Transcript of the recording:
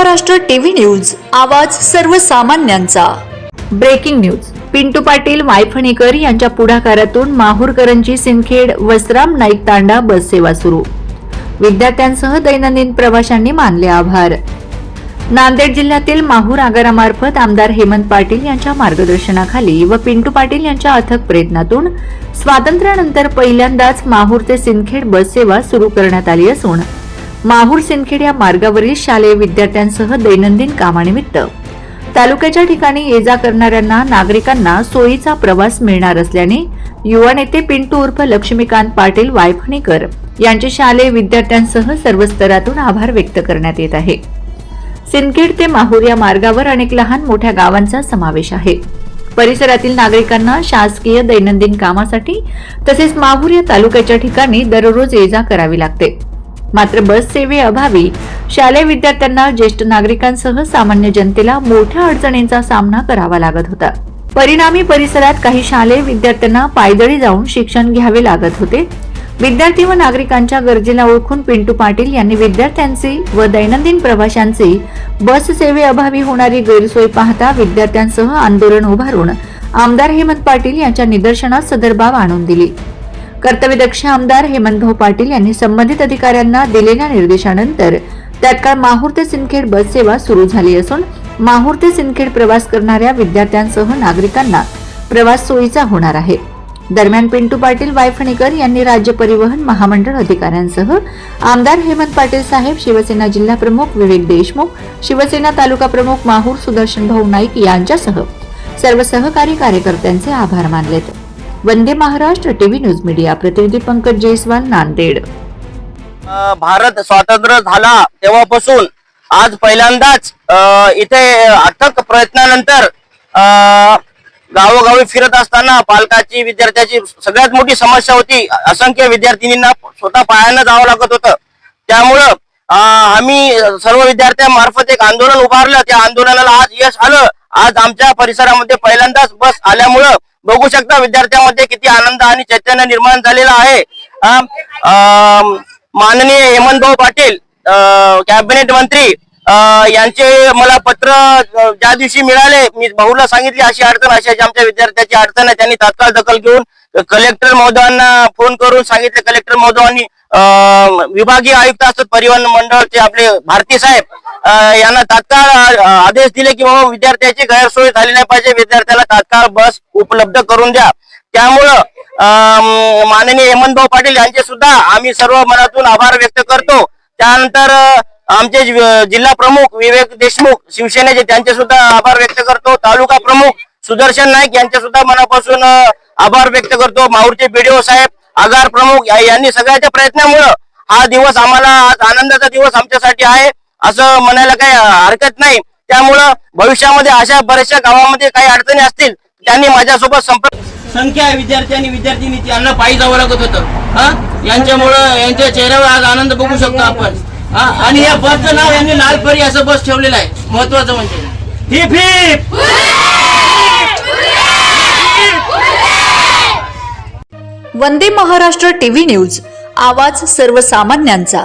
Maharashtra TV news आवाज सर्वसामान्यांचा. Breaking news. Pintu Patil वायफणीकर यांच्या पुढाकारातून माहूरकरंजी सिंदखेड वसराम नाईक तांडा बस सेवा सुरू. विद्यार्थ्यांसह दैनंदिन प्रवाशांनी मानले आभार. नांदेड जिल्ह्यातील माहूर आगारामार्फत आमदार हेमंत पाटील यांच्या मार्गदर्शनाखाली व पिंटू पाटील यांच्या अथक प्रयत्नातून स्वातंत्र्यानंतर पहिल्यांदाच माहूर ते सिंदखेड बस सेवा सुरू करण्यात आली असून माहूर सिंदखेड या मार्गावरील शालेय विद्यार्थ्यांसह दैनंदिन कामानिमित्त. तालुक्याच्या ठिकाणी ये जा करणाऱ्यांना नागरिकांना सोयीचा प्रवास मिळणार असल्याने युवा नेते पिंटू उर्फ लक्ष्मीकांत पाटील वायफणीकर यांचे शालेय विद्यार्थ्यांसह सर्व स्तरातून आभार व्यक्त करण्यात येत आहे. सिंदखेड ते माहूर या मार्गावर अनेक लहान मोठ्या गावांचा समावेश आहे. परिसरातील नागरिकांना शासकीय दैनंदिन कामासाठी तसेच माहूर या तालुक्याच्या ठिकाणी दररोज ये जा करावी लागते. मात्र बस सेवेअभावी शालेय विद्यार्थ्यांना ज्येष्ठ नागरिकांसह सामान्य जनतेला मोठ्या अडचणींचा सामना करावा लागत होता. परिणामी परिसरात काही शालेय विद्यार्थ्यांना पायदळी जाऊन शिक्षण घ्यावे लागत होते. विद्यार्थी व नागरिकांच्या गरजेला ओळखून पिंटू पाटील यांनी विद्यार्थ्यांची व दैनंदिन प्रवाशांची बस सेवेअभावी होणारी गैरसोय पाहता विद्यार्थ्यांसह आंदोलन उभारून आमदार हेमंत पाटील यांच्या निदर्शनास सदर बाब आणून दिली. कर्तव्यदक्ष आमदार हेमंतभाऊ पाटील यांनी संबंधित अधिकाऱ्यांना दिलेल्या निर्देशानंतर तत्काळ माहूर ते सिंदखेड बस सेवा सुरू झाली असून माहूर ते सिंदखेड प्रवास करणाऱ्या विद्यार्थ्यांसह नागरिकांना प्रवास सोयीचा होणार आहे. दरम्यान पिंटू पाटील वायफणीकर यांनी राज्य परिवहन महामंडळ अधिकाऱ्यांसह आमदार हेमंत पाटील साहेब शिवसेना जिल्हा प्रमुख विवेक देशमुख शिवसेना तालुका प्रमुख माहूर सुदर्शन भाऊ नाईक यांच्यासह सर्व सहकारी कार्यकर्त्यांचे आभार मानलेत. Vande Maharashtra TV news media प्रतिनिधी पंकज जयस्वाल नांदेड. भारत स्वातंत्र्य झाला तेव्हापासून आज पहिल्यांदाच इथे अथक प्रयत्नानंतर गावोगावी फिरत असताना पालकाची विद्यार्थ्याची सगळ्यात मोठी समस्या होती. असंख्य विद्यार्थिनींना स्वतः पायानं जावं लागत होतं. त्यामुळं आम्ही सर्व विद्यार्थ्यांमार्फत एक आंदोलन उभारलं. त्या आंदोलनाला आज यश आलं. आज आमच्या परिसरामध्ये पहिल्यांदाच बस आल्यामुळं बघू शकता विद्यार्थ्यांमध्ये किती आनंद आणि चैतन्य निर्माण झालेला आहे. माननीय हेमंतभाऊ पाटील कॅबिनेट मंत्री यांचे मला पत्र ज्या दिवशी मिळाले मी भाऊला सांगितली अशी अडचण अशी अशी आमच्या विद्यार्थ्याची अडचण आहे. त्यांनी तात्काळ दखल घेऊन कलेक्टर महोदयांना फोन करून सांगितले. कलेक्टर महोदयांनी विभागीय आयुक्त असतात परिवहन मंडळचे आपले भारती साहेब यांना तात्काळ आदेश दिले की बाबा विद्यार्थ्याची गैरसोय झाली नाही पाहिजे विद्यार्थ्याला तात्काळ बस उपलब्ध करून द्या. त्यामुळं माननीय हेमंतभाऊ पाटील यांचे सुद्धा आम्ही सर्व मनातून आभार व्यक्त करतो. त्यानंतर आमचे जिल्हा प्रमुख विवेक देशमुख शिवसेनेचे त्यांचे सुद्धा आभार व्यक्त करतो. तालुका प्रमुख सुदर्शन नाईक यांचे सुद्धा मनापासून आभार व्यक्त करतो. माहूरचे बीडीओ साहेब आगार प्रमुख यांनी सगळ्याच्या प्रयत्नामुळं हा दिवस आम्हाला आज आनंदाचा दिवस आमच्यासाठी आहे. असं म्हणायला काही हरकत नाही. त्यामुळं भविष्यामध्ये अशा बऱ्याचशा गावामध्ये काही अडचणी असतील त्यांनी माझ्यासोबत संपर्क संख्या आहे विद्यार्थी आणि विद्यार्थिनी यांना पायी जावं लागत होतं. हा? यांच्यामुळं यांच्या चेहऱ्यावर आज आनंद बघू शकतो आपण. हा? आणि या बसचं नाव यांनी लालपरी असं बस ठेवलेलं आहे. महत्वाचं म्हणजे. हिप हिप वंदे महाराष्ट्र टीव्ही न्यूज. आवाज सर्वसामान्यांचा.